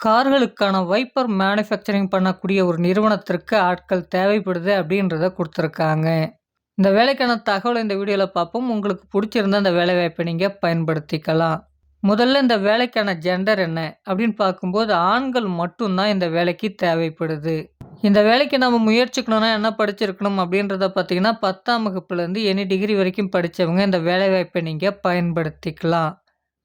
கார்களுக்கான wiper manufacturing பண்ணக்கூடிய ஒரு நிறுவனத்திற்கு ஆட்கள் தேவைப்படுது அப்படின்றத கொடுத்துருக்காங்க இந்த வேலைக்கான தகவலை இந்த வீடியோவில் பார்ப்போம். உங்களுக்கு புடிச்சிருந்தா இந்த வேலைவாய்ப்ப நீங்கள் பயன்படுத்திக்கலாம். முதல்ல இந்த வேலைக்கான ஜெண்டர் என்ன அப்படின்னு பார்க்கும்போது, ஆண்கள் மட்டும் தான் இந்த வேலைக்கு தேவைப்படுது. இந்த வேலைக்கு நம்ம முயற்சிக்கணும்னா என்ன படிச்சிருக்கணும் அப்படின்றத பார்த்தீங்கன்னா, 10ஆம் வகுப்புலேருந்து எனி டிகிரி வரைக்கும் படித்தவங்க இந்த வேலைவாய்ப்பை நீங்கள் பயன்படுத்திக்கலாம்.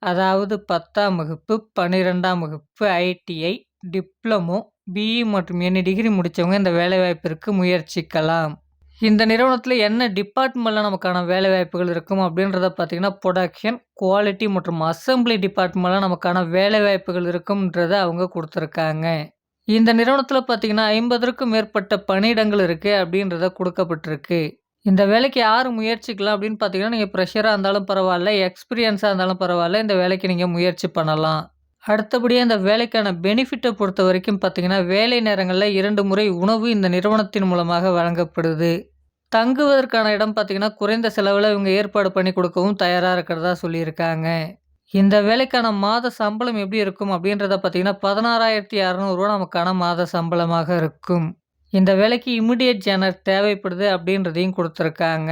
அதாவது 10ஆம் வகுப்பு, 12ஆம் வகுப்பு, ஐடிஐ, டிப்ளமோ, பிஇ மற்றும் எனி டிகிரி முடித்தவங்க இந்த வேலைவாய்ப்பிற்கு முயற்சிக்கலாம். இந்த நிறுவனத்தில் என்ன டிபார்ட்மெண்ட்டில் நமக்கான வேலைவாய்ப்புகள் இருக்கும் அப்படின்றத பார்த்தீங்கன்னா, புரொடக்ஷன், குவாலிட்டி மற்றும் அசெம்பிளி டிபார்ட்மெண்ட்டில் நமக்கான வேலைவாய்ப்புகள் இருக்கும்ன்றத அவங்க கொடுத்துருக்காங்க இந்த நிறுவனத்தில் பார்த்தீங்கன்னா, 50ற்கும் மேற்பட்ட பணியிடங்கள் இருக்குது அப்படின்றத கொடுக்கப்பட்டிருக்கு இந்த வேலைக்கு யார் முயற்சிக்கலாம் அப்படின்னு பார்த்தீங்கன்னா, நீங்கள் ப்ரெஷராக இருந்தாலும் பரவாயில்ல எக்ஸ்பீரியன்ஸாக இருந்தாலும் பரவாயில்ல இந்த வேலைக்கு நீங்கள் முயற்சி பண்ணலாம். அடுத்தபடியாக இந்த வேலைக்கான பெனிஃபிட்டை பொறுத்த வரைக்கும் பார்த்தீங்கன்னா, வேலை நேரங்களில் இரண்டு முறை உணவு இந்த நிறுவனத்தின் மூலமாக வழங்கப்படுது. தங்குவதற்கான இடம் பார்த்தீங்கன்னா, குறைந்த செலவில் இவங்க ஏற்பாடு பண்ணி கொடுக்கவும் தயாராக இருக்கிறதா சொல்லியிருக்காங்க. இந்த வேலைக்கான மாத சம்பளம் எப்படி இருக்கும் அப்படின்றத பார்த்தீங்கன்னா, பதினாறாயிரத்தி அறநூறுவா நமக்கான மாத சம்பளமாக இருக்கும். இந்த வேலைக்கு இமிடியேட் ஜேனர் தேவைப்படுது அப்படின்றதையும் கொடுத்துருக்காங்க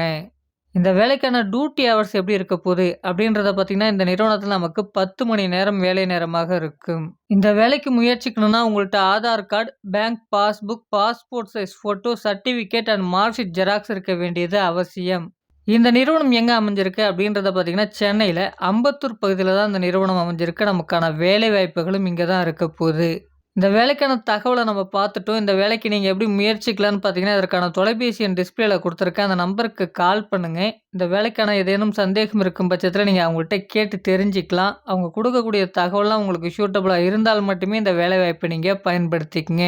இந்த வேலைக்கான டியூட்டி ஹவர்ஸ் எப்படி இருக்க போகுது அப்படின்றத பார்த்தீங்கன்னா, இந்த நிறுவனத்தில் நமக்கு 10 மணி நேரம் வேலை நேரமாக இருக்கும். இந்த வேலைக்கு முயற்சிக்கணும்னா உங்கள்கிட்ட Aadhaar card, bank passbook, passport size photo, certificate and mark sheet xerox இருக்க வேண்டியது அவசியம். இந்த நிறுவனம் எங்கே அமைஞ்சிருக்கு அப்படின்றத பார்த்தீங்கன்னா, சென்னையில் அம்பத்தூர் பகுதியில் தான் இந்த நிறுவனம் அமைஞ்சிருக்கு. நமக்கான வேலைவாய்ப்புகளும் இங்கே தான் இருக்க போகுது இந்த வேலைக்கான தகவலை நம்ம பார்த்துட்டோம். இந்த வேலைக்கு நீங்கள் எப்படி முயற்சிக்கலாம்னு பார்த்தீங்கன்னா, இதற்கான தொலைபேசி என் டிஸ்பிளேல கொடுத்துருக்கேன் அந்த நம்பருக்கு கால் பண்ணுங்கள் இந்த வேலைக்கான ஏதேனும் சந்தேகம் இருக்கும் பட்சத்தில் நீங்கள் அவங்கள்ட்ட கேட்டு தெரிஞ்சுக்கலாம். அவங்க கொடுக்கக்கூடிய தகவலாம் உங்களுக்கு சூட்டபுளாக இருந்தால் மட்டுமே இந்த வேலைவாய்ப்பை நீங்கள் பயன்படுத்திக்கங்க.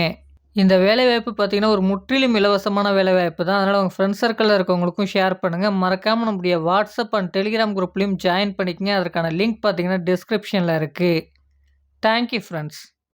இந்த வேலைவாய்ப்பு பார்த்தீங்கன்னா, ஒரு முற்றிலும் இலவசமான வேலைவாய்ப்பு தான். அதனால் உங்கள் ஃப்ரெண்ட்ஸ் சர்க்கிளில் இருக்கவங்களுக்கும் ஷேர் பண்ணுங்கள் மறக்காமல் நம்முடைய வாட்ஸ்அப் அண்ட் டெலிகிராம் குரூப்லேயும் ஜாயின் பண்ணிக்கங்க. அதற்கான லிங்க் பார்த்தீங்கன்னா, டிஸ்கிரிப்ஷனில் இருக்குது தேங்க் யூ